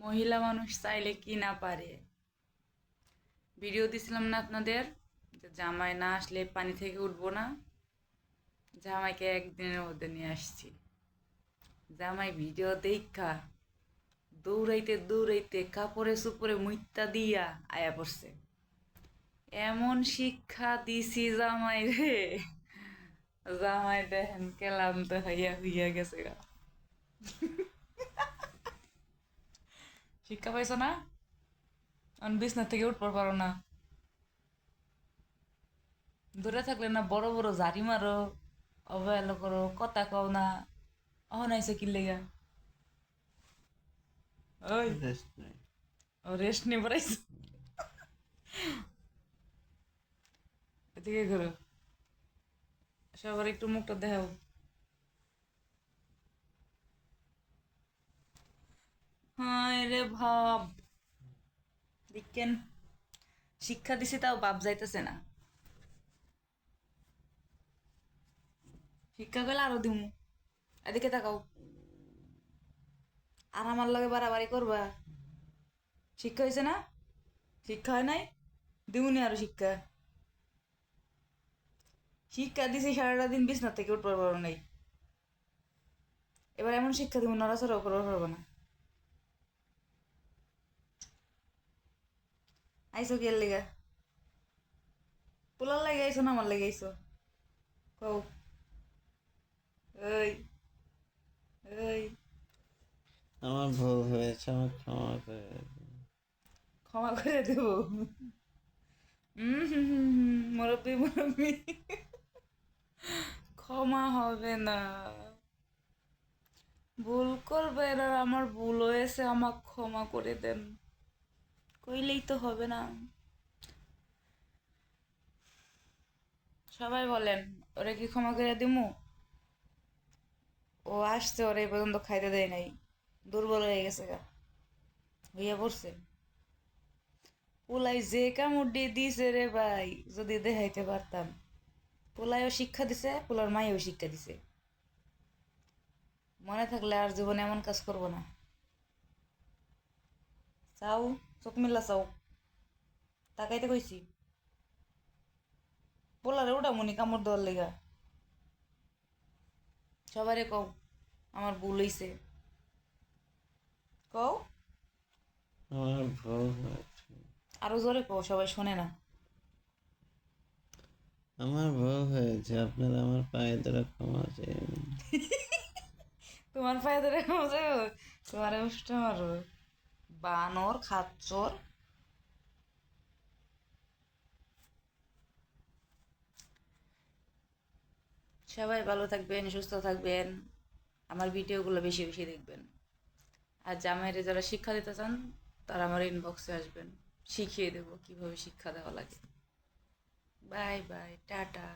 মহিলা মানুষ চাইলে কি না পারে? ভিডিও দিছিলাম না আপনাদের জামাই না আসলে পানি থেকে উঠবো না। জামাইকে একদিনের মধ্যে নিয়ে আসছি। জামাই ভিডিও দেখা, দৌড়াইতে দৌড়াইতে কাপড়ে সুপড়ে মুইত্তা দিয়া আয়া পড়ছে। এমন শিক্ষা দিছি জামাই রে। জামাই দেখেন, কেলান্ত হইয়া হইয়া গেছে গা। শিক্ষা পাইছো না? অন বিছনা থেকে উঠবার পারো না। দূরে থাকলে না বড় বড় জারি মারো অবহেলা করো কথা কও না। অহন আইসে কি লেগা? ওই। ও রেস্ট নিয়ে পড়াইছো। এদিকে ঘুরো। সবার একটু মুখটা দেখাও হায় ভাব। দেখেন শিক্ষা দিছি তাও বাপ যাইতেছে না। শিক্ষা গেলে আরও দিমু। এদিকে তাকাও। আর আমার লগে বাড়াবাড়ি করবা? শিক্ষা হয়েছে না? শিক্ষা হয় নাই? দিমুনি আরও শিক্ষা। শিক্ষা দিছি সারাটা দিন বিছনা থেকে উঠবার পারো নাই। এবার এমন শিক্ষা দিব নড়াচড়াও করবার পারব না। আইসো কি এর লেগা? পোলার লাগে আইসো না আমার লেগে আইসো এই এই আমার ভুল হয়েছে আমার ক্ষমা করে। ক্ষমা করে দেব। মুরব্বী মুরব্বী ক্ষমা হবে না। ভুল করবে আর আমার ভুল হয়েছে আমাকে ক্ষমা করে দেন। কইলেই তো হবে না। সবাই বলেন, ওরা কি ক্ষমা করে দিমু? ও আসছে, ওরা এই পর্যন্ত খাইতে দেয় নাই। দুর্বল হয়ে গেছে গা। হইয়া পড়ছে পোলাই যে কামড় দিছে রে ভাই, যদি দেখাইতে পারতাম। পোলাইও শিক্ষা দিছে, পোলার মাইও শিক্ষা দিছে। মনে থাকলে আর জীবনে এমন কাজ করব না। চাও? চোখ মিল্লা চাও। তাকাইতে কইছি। পোলারে ওটা মনি কামড় দেওয়ার লেগা। সবারে কও আমার ভুল হইছে। কও? আরও জোরে কও সবাই শোনে না। আমার ভুল হয়েছে আপনারা আমার পায়ে ধরে ক্ষমা চেয়ে। তোমার পায়ে ধরে মজা তোমার উষ্ট মারো বানর, খাচ্চর। সবাই ভালো থাকবেন, সুস্থ থাকবেন। আমার ভিডিওগুলো বেশি বেশি দেখবেন। আর জামাইরে যারা শিক্ষা দিতে চান, তারা আমার ইনবক্সে আসবেন। শিখিয়ে দেবো কীভাবে শিক্ষা দেওয়া লাগে। Bye bye, tata.